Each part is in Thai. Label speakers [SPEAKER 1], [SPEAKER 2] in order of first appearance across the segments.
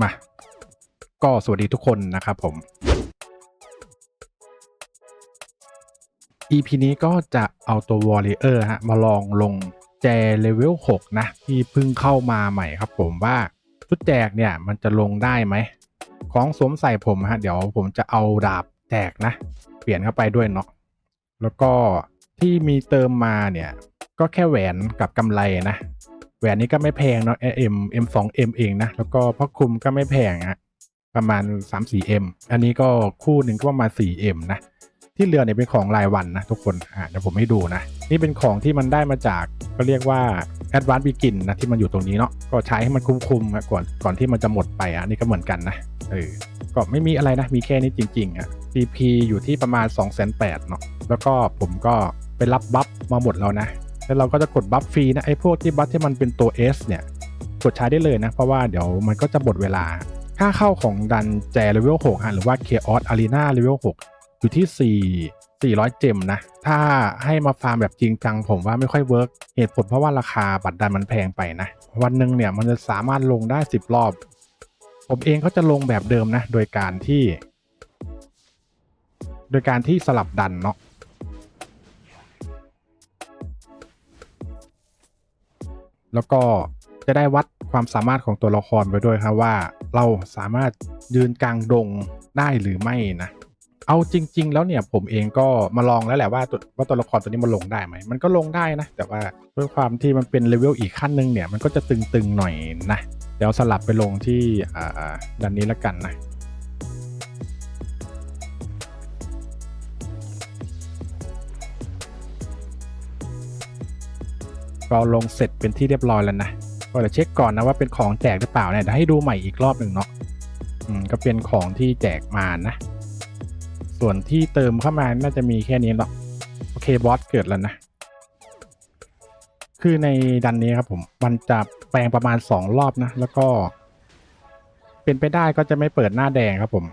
[SPEAKER 1] มา ก็สวัสดีทุกคนนะครับผม EP นี้ก็จะเอาตัว Warrior ฮะ มาลองลงแจเลเวล 6 นะ ที่เพิ่งเข้ามาใหม่ครับผมว่าชุดแจกเนี่ย มันจะลงได้ไหม ของสวมใส่ผมฮะ เดี๋ยวผมจะเอาดาบแจกนะ เปลี่ยนเข้าไปด้วยเนาะแล้วก็ที่มีเติมมาเนี่ย ก็แค่แหวนกับกำไรนะ แหวนนี้ก็ไม่แพงเนาะ M M 2 M เองนะ แล้วก็พระคลุมก็ไม่แพงอะประมาณ 3 4 M อันนี้ก็คู่หนึ่งก็ประมาณ 4 M นะ ที่เหลือเนี่ยเป็นของรายวันนะทุกคนอ่าเดี๋ยวผมให้ดูนะ นี่เป็นของที่มันได้มาจากก็เรียกว่า Advanced Begin นะที่มันอยู่ตรงนี้เนาะก็ใช้ให้มันคุ้มๆอะก่อนก่อนที่มันจะหมดไปอะนนี่ก็เหมือนกันนะเออก็ไม่มีอะไรนะมีแค่นี้จริงๆอะ CP อยู่ที่ประมาณ 2 8 0 0 0เนาะแล้วก็ผมก็ไปรับบัฟมาหมดแล้วนะ แล้วเราก็จะกดบัฟฟรีนะไอ้พวกที่บัฟที่มันเป็นตัว S เนี่ยกดใช้ได้เลยนะ เพราะว่าเดี๋ยวมันก็จะหมดเวลา ค่าเข้าของดันแจเลเวล6อะหรือว่า Chaos Arena เลเวล6อยู่ที่ 4 400 เจมนะ ถ้าให้มาฟาร์มแบบจริงจังผมว่าไม่ค่อยเวิร์กเหตุผลเพราะว่าราคาบัตรดันมันแพงไปนะ วันหนึ่งเนี่ยมันจะสามารถลงได้ 10 รอบ ผมเองก็จะลงแบบเดิมนะ โดยการที่ โดยการที่สลับดันเนาะ แล้วก็จะได้วัดความสามารถของตัวละครไปด้วยครับว่าเราสามารถยืนกลางดงได้หรือไม่นะ เอาจริง ๆ แล้วเนี่ยผมเองก็มาลองแล้วแหละว่าตัวว่าตัวละครตัวนี้มันลงได้ไหม มันก็ลงได้นะ แต่ว่าด้วยความที่มันเป็นเลเวลอีกขั้นหนึ่งเนี่ยมันก็จะตึงๆหน่อยนะ เดี๋ยวสลับไปลงที่อ่าดันนี้ละกันนะ ก็ลงเสร็จเป็นที่เรียบร้อยแล้วนะก็เดี๋ยวเช็คก่อนนะว่าเป็นของแจกหรือเปล่าเนี่ยเดี๋ยวให้ดูใหม่อีกรอบหนึ่งเนาะอืมก็เป็นของที่แจกมานะ ส่วนที่เติมเข้ามาน่าจะมีแค่นี้หรอกโอเคบอสเกิดแล้วนะ คือในดันนี้ครับผมมันจะแปลงประมาณ 2 รอบนะ แล้วก็ เป็นไปได้ก็จะไม่เปิดหน้าแดงครับผม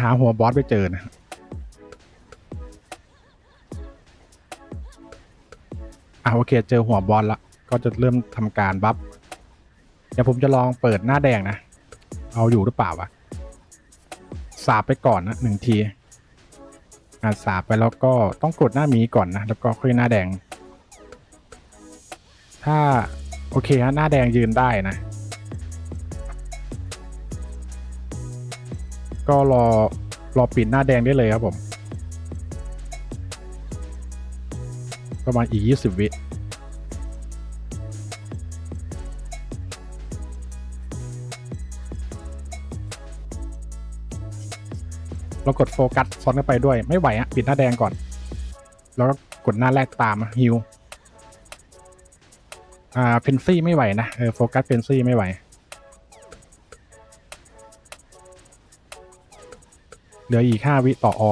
[SPEAKER 1] หาหัวบอสไปเจอนะอะโอเคเจอหัวบอสละก็จะเริ่มทำการบัฟเดี๋ยวผมจะลองเปิดหน้าแดงนะ เอาอยู่หรือเปล่าวะสาบไปก่อนนะหนึ่งทีอะสาบไปแล้วก็ต้องกดหน้ามีก่อนนะ แล้วก็ค่อยหน้าแดง ถ้าโอเคฮะหน้าแดงยืนได้นะ ก็รอรอปิดหน้าแดงได้เลยครับผม ประมาณอีก 20 วิเรากดโฟกัสซ้อนเข้าไปด้วยไม่ไหวอะปิดหน้าแดงก่อน แล้วก็กดหน้าแรกตามฮิวอ่าเพนซี่ไม่ไหวนะเออโฟกัสเพนซี่ไม่ไหว เหลืออีกห้าวิต่ออ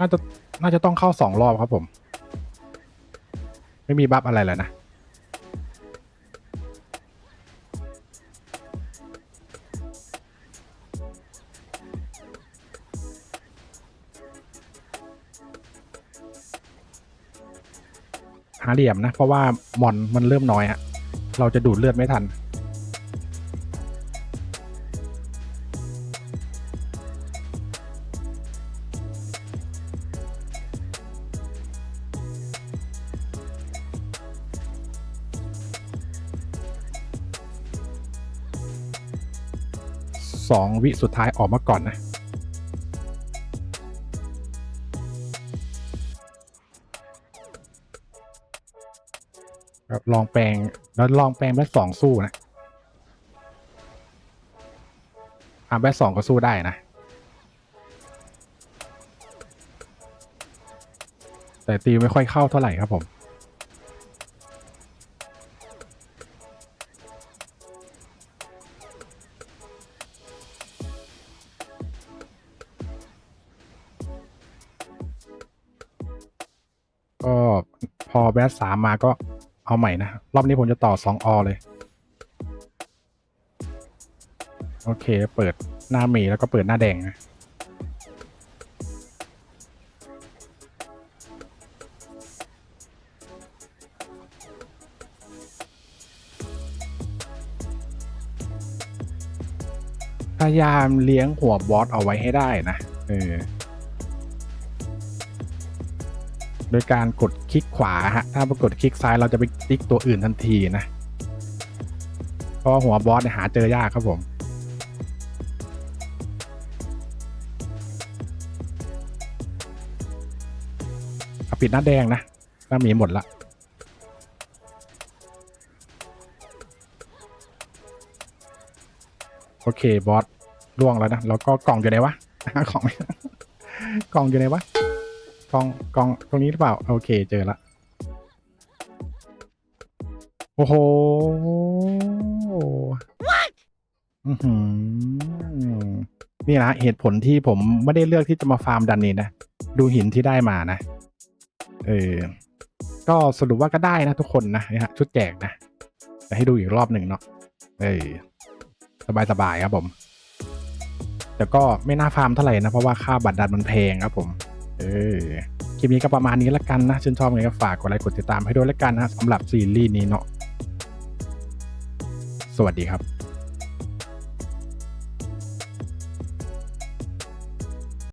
[SPEAKER 1] น่าจะน่าจะต้องเข้าสองรอบครับผม ไม่มีบัฟอะไรแล้วนะหาเหลี่ยมนะ เพราะว่ามอนมันเริ่มน้อยฮะเราจะดูดเลือดไม่ทัน สองวิสุดท้ายออกมาก่อนนะลองแปลงแล้วลองแปลงแบทสองสู้นะอ่าแบทสองก็สู้ได้นะ แต่ตีไม่ค่อยเข้าเท่าไหร่ครับผม พอแบสสามมาก็เอาใหม่นะ รอบนี้ผมจะต่อสองอเลย โอเค เปิดหน้าเมย์แล้วก็เปิดหน้าแดงนะพยายามเลี้ยงหัวบอสเอาไว้ให้ได้นะ เออ โดยการกดคลิกขวาฮะถ้าปรากดคลิกซ้ายเราจะไปคลิกตัวอื่นทันทีนะเพราะหัวบอสเนี่ยหาเจอยากครับผมเอาปิดหน้าแดงนะหน้ามีหมดละโอเคบอสล่วงแล้วนะ แล้วก็กล่องอยู่ไหนวะกล่องกล่องอยู่ไหนวะ กล่องกล่องตรงนี้หรือเปล่า โอเคเจอละ โอ้โหอื้อหือนี่นะเหตุผลที่ผมไม่ได้เลือกที่จะมาฟาร์มดันนี้นะ ดูหินที่ได้มานะ เออ ก็สรุปว่าก็ได้นะทุกคนนะนี่ฮะชุดแจกนะจะให้ดูอีกรอบหนึ่งเนาะ เออ สบายๆครับผม แต่ก็ไม่น่าฟาร์มเท่าไหร่นะ เพราะว่าค่าบัตรดันมันแพงครับผม เออคลิปนี้ก็ประมาณนี้ละกันนะชื่นชอบไงก็ฝากกดไลค์กดติดตามให้ด้วยละกันนะสำหรับซีรีส์นี้เนาะสวัสดีครับ